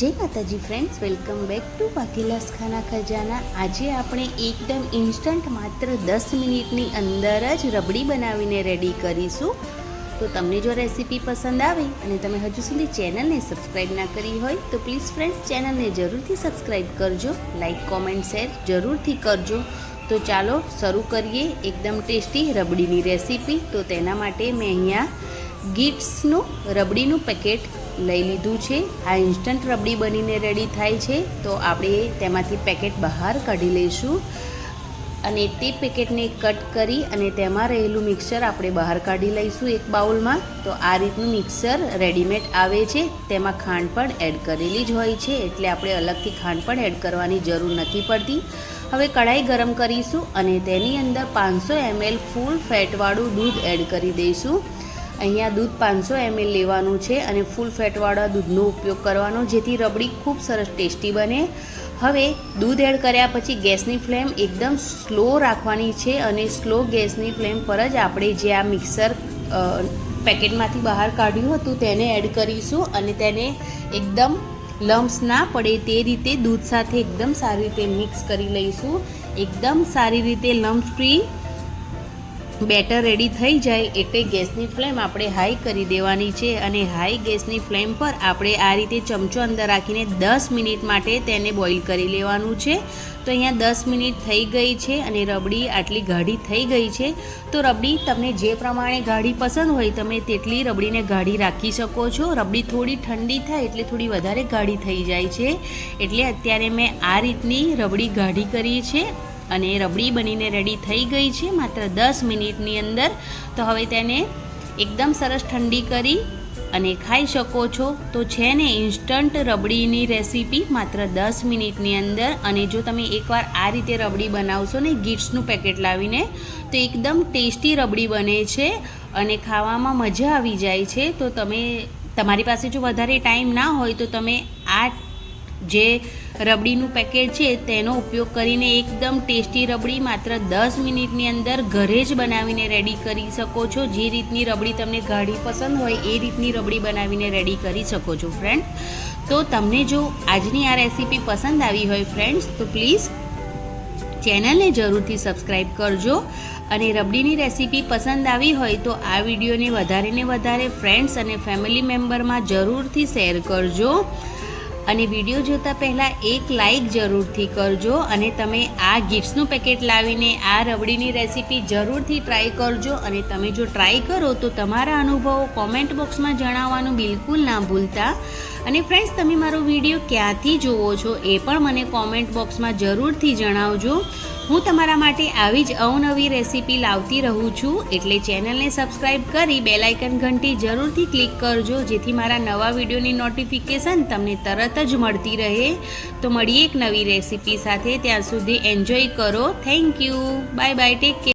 જય માતાજી friends welcome back to Vaghela's Khana Khazana. આજે આપણે એકદમ ઇન્સ્ટન્ટ માત્ર દસ મિનિટની અંદર જ રબડી બનાવીને રેડી કરીશું. તો તમને જો રેસીપી પસંદ આવે અને તમે હજુ સુધી ચેનલને સબસ્ક્રાઈબ ના કરી હોય, તો પ્લીઝ ફ્રેન્ડ્સ ચેનલને જરૂરથી સબસ્ક્રાઈબ કરજો. લાઇક કોમેન્ટ શેર જરૂરથી કરજો. તો ચાલો શરૂ કરીએ એકદમ ટેસ્ટી રબડીની રેસીપી તો તેના માટે મેં અહીંયા ગિટ્સનું રબડીનું પેકેટ લઈ લીધું છે. આ ઇન્સ્ટન્ટ રબડી બનીને રેડી થાય છે. તો આપણે તેમાંથી પેકેટ બહાર કાઢી લઈશું. અને તે પેકેટને કટ કરી અને તેમાં રહેલું મિક્સર આપણે બહાર કાઢી લઈશું એક બાઉલમાં. તો આ રીતનું મિક્સર રેડીમેડ આવે છે. તેમાં ખાંડ પણ એડ કરેલી જ હોય છે. એટલે આપણે અલગથી ખાંડ પણ એડ કરવાની જરૂર નથી પડતી. હવે કઢાઈ ગરમ કરીશું અને તેની અંદર પાંચસો એમએલ ફૂલ ફેટવાળું દૂધ એડ કરી દઈશું. અહીંયા દૂધ પાંચસો એમએલ લેવાનું છે અને ફૂલ ફેટવાળા દૂધનો ઉપયોગ કરવાનો, જેથી રબડી ખૂબ સરસ ટેસ્ટી બને. હવે દૂધ એડ કર્યા પછી ગેસની ફ્લેમ એકદમ સ્લો રાખવાની છે અને સ્લો ગેસની ફ્લેમ પર જ આપણે જે આ મિક્સર પેકેટમાંથી બહાર કાઢ્યું હતું તેને એડ કરીશું અને તેને એકદમ લમ્સ ના પડે તે રીતે દૂધ સાથે એકદમ સારી રીતે મિક્સ કરી લઈશું. એકદમ સારી રીતે લમ્સ ફ્રી બેટર રેડી થઈ જાય એટલે ગેસની ફ્લેમ આપણે હાઈ કરી દેવાની છે અને હાઈ ગેસની ફ્લેમ પર આપણે આ રીતે ચમચો અંદર રાખીને દસ મિનિટ માટે તેને બોઇલ કરી લેવાનું છે. તો અહીંયા દસ મિનિટ થઈ ગઈ છે અને રબડી આટલી ગાઢી થઈ ગઈ છે. તો રબડી તમને જે પ્રમાણે ગાઢી પસંદ હોય તમે તેટલી રબડીને ગાઢી રાખી શકો છો. રબડી થોડી ઠંડી થાય એટલે થોડી વધારે ગાઢી થઈ જાય છે. એટલે અત્યારે મેં આ રીતની રબડી ગાઢી કરી છે. અને રબડી બનીને રેડી થઈ ગઈ છે માત્ર દસ મિનિટની અંદર. તો હવે તેને એકદમ સરસ ઠંડી કરી અને ખાઈ શકો છો. તો છે ને ઇન્સ્ટન્ટ રબડીની રેસીપી માત્ર દસ મિનિટની અંદર. અને જો તમે એકવાર આ રીતે રબડી બનાવશો ને ગીટ્સનું પેકેટ લાવીને, તો એકદમ ટેસ્ટી રબડી બને છે અને ખાવામાં મજા આવી જાય છે. તો તમે તમારી પાસે જો વધારે ટાઈમ ના હોય તો તમે આ જે રબડીનું પેકેટ છે તેનો ઉપયોગ કરીને એકદમ ટેસ્ટી રબડી માત્ર દસ મિનિટની અંદર ઘરે જ બનાવીને રેડી કરી શકો છો. જે રીતની રબડી તમને ગાઢી પસંદ હોય એ રીતની રબડી બનાવીને રેડી કરી શકો છો ફ્રેન્ડ તો તમને જો આજની આ રેસીપી પસંદ આવી હોય ફ્રેન્ડ્સ તો પ્લીઝ ચેનલને જરૂરથી સબસ્ક્રાઈબ કરજો. અને રબડીની રેસીપી પસંદ આવી હોય તો આ વિડીયોને વધારે ને વધારે ફ્રેન્ડ્સ અને ફેમિલી મેમ્બરમાં જરૂરથી શેર કરજો. અને વીડિયો જોતા પહેલાં એક લાઈક જરૂરથી કરજો અને તમે આ ગિફ્ટ્સનું પેકેટ લાવીને આ રબડીની રેસીપી જરૂરથી ટ્રાય કરજો અને તમે જો ટ્રાય કરો તો તમારા અનુભવો કોમેન્ટ બોક્સમાં જણાવવાનું બિલકુલ ના ભૂલતા. અને ફ્રેન્ડ્સ તમે મારો વીડિયો ક્યાંથી જુઓ છો એ પણ મને કોમેન્ટ બોક્સમાં જરૂરથી જણાવજો. હું તમારા માટે આવી જ અવનવી રેસીપી લાવતી રહું છું, એટલે ચેનલને સબસ્ક્રાઈબ કરી બેલાઇકન ઘંટી જરૂરથી ક્લિક કરજો, જેથી મારા નવા વિડીયોની નોટિફિકેશન તમને તરત જ મળતી રહે. તો મળીએ એક નવી રેસીપી સાથે, ત્યાં સુધી એન્જોય કરો. Thank you bye bye take care